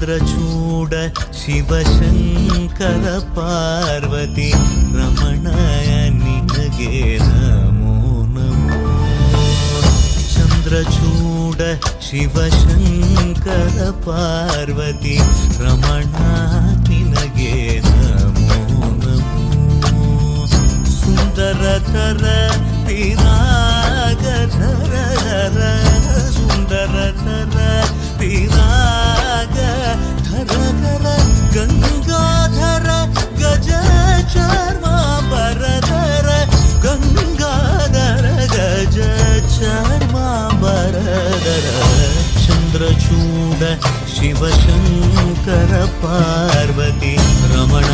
चन्द्रचूड शिवशङ्कर पार्वती रमणाय निनगे नमो नमो चन्द्रचूड शिवशङ्कर पार्वती रमणा निनगे नमो नमो सुन्दरकर तिरागधर सुन्दरकर तिरा సాగర చంద్రచూడ శివశంకర పార్వతి రమణ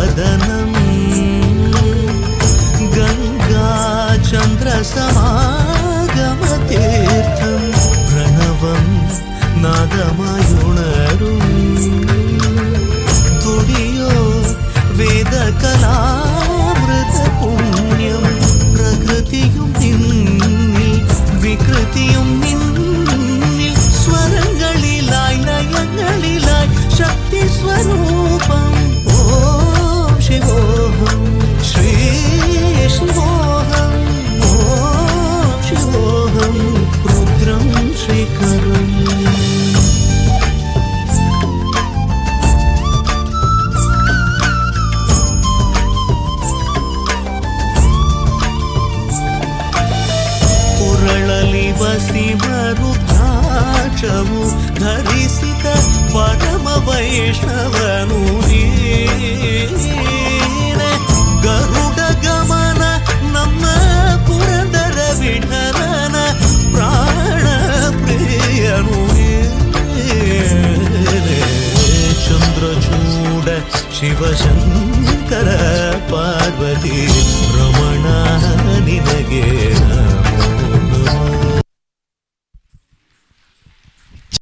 വദനം ഗംഗാചന്ദ്രസമാഗമതീർത്ഥം പ്രണവം നാദമായുണരും. തുടിയോ വേദകലാമൃത പുണ്യം പ്രകൃതിയും നിന്നിൽ വികൃതിയും നിന്നിൽ రుద్రం శేఖరం. శివ రుద్రాక్షము ధరిసిత పరమ వైష్ణవను. ശിവശങ്കര പാർവതി